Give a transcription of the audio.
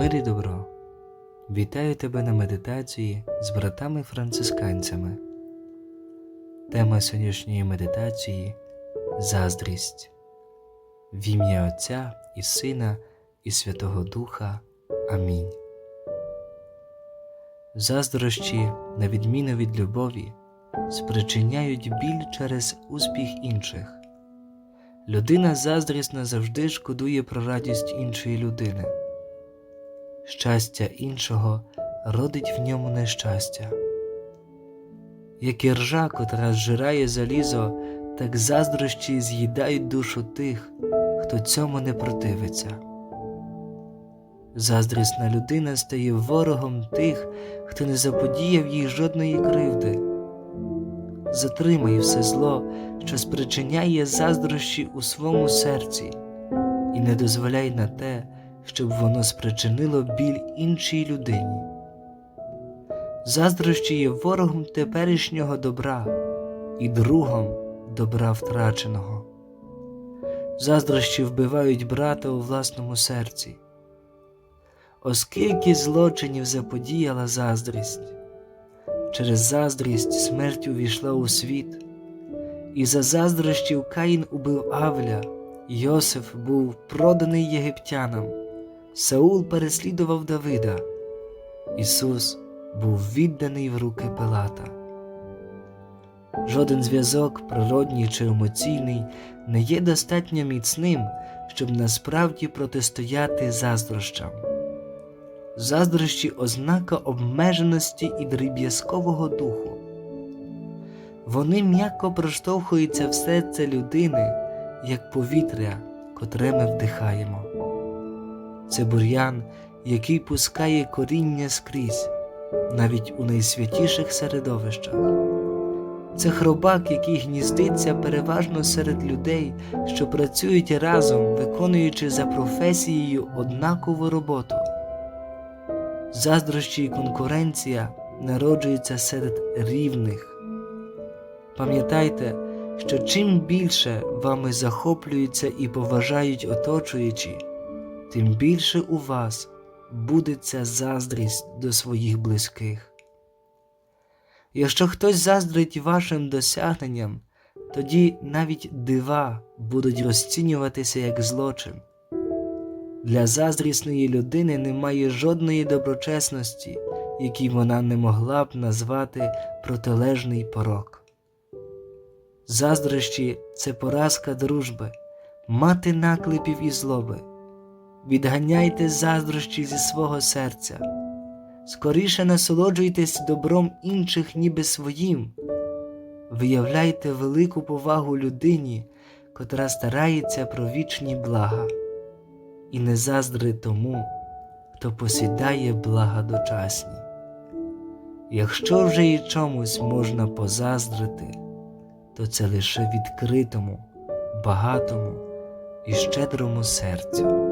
Мир і добро. Вітаю тебе на медитації з братами-францисканцями. Тема сьогоднішньої медитації заздрість. В ім'я Отця і Сина і Святого Духа. Амінь. Заздрощі, на відміну від любові, спричиняють біль через успіх інших. Людина заздрісна завжди шкодує про радість іншої людини. Щастя іншого родить в ньому нещастя. Як і ржа, котра зжирає залізо, так заздрощі з'їдають душу тих, хто цьому не противиться. Заздрісна людина стає ворогом тих, хто не заподіяв їй жодної кривди. Затримай все зло, що спричиняє заздрощі у своєму серці, і не дозволяй на те, щоб воно спричинило біль іншій людині. Заздрощі є ворогом теперішнього добра і другом добра втраченого. Заздрощі вбивають брата у власному серці. Оскільки злочинів заподіяла заздрість, через заздрість смерть увійшла у світ, і за заздрощів Каїн убив Авля, Йосиф був проданий єгиптянам, Саул переслідував Давида, Ісус був відданий в руки Пилата. Жоден зв'язок, природній чи емоційний, не є достатньо міцним, щоб насправді протистояти заздрощам. Заздрощі ознака обмеженості і дріб'язкового духу. Вони м'яко проштовхуються в серце людини, як повітря, котре ми вдихаємо. Це бур'ян, який пускає коріння скрізь, навіть у найсвятіших середовищах. Це хробак, який гніздиться переважно серед людей, що працюють разом, виконуючи за професією однакову роботу. Заздрощі і конкуренція народжуються серед рівних. Пам'ятайте, що чим більше вами захоплюються і поважають оточуючі, тим більше у вас буде ця заздрість до своїх близьких. Якщо хтось заздрить вашим досягненням, тоді навіть дива будуть розцінюватися як злочин. Для заздрісної людини немає жодної доброчесності, якій вона не могла б назвати протилежний порок. Заздрощі це поразка дружби, мати наклепів і злоби. Відганяйте заздрощі зі свого серця, скоріше насолоджуйтесь добром інших, ніби своїм, виявляйте велику повагу людині, котра старається про вічні блага і не заздри тому, хто посідає блага дочасні. Якщо вже і чомусь можна позаздрити, то це лише відкритому, багатому і щедрому серцю.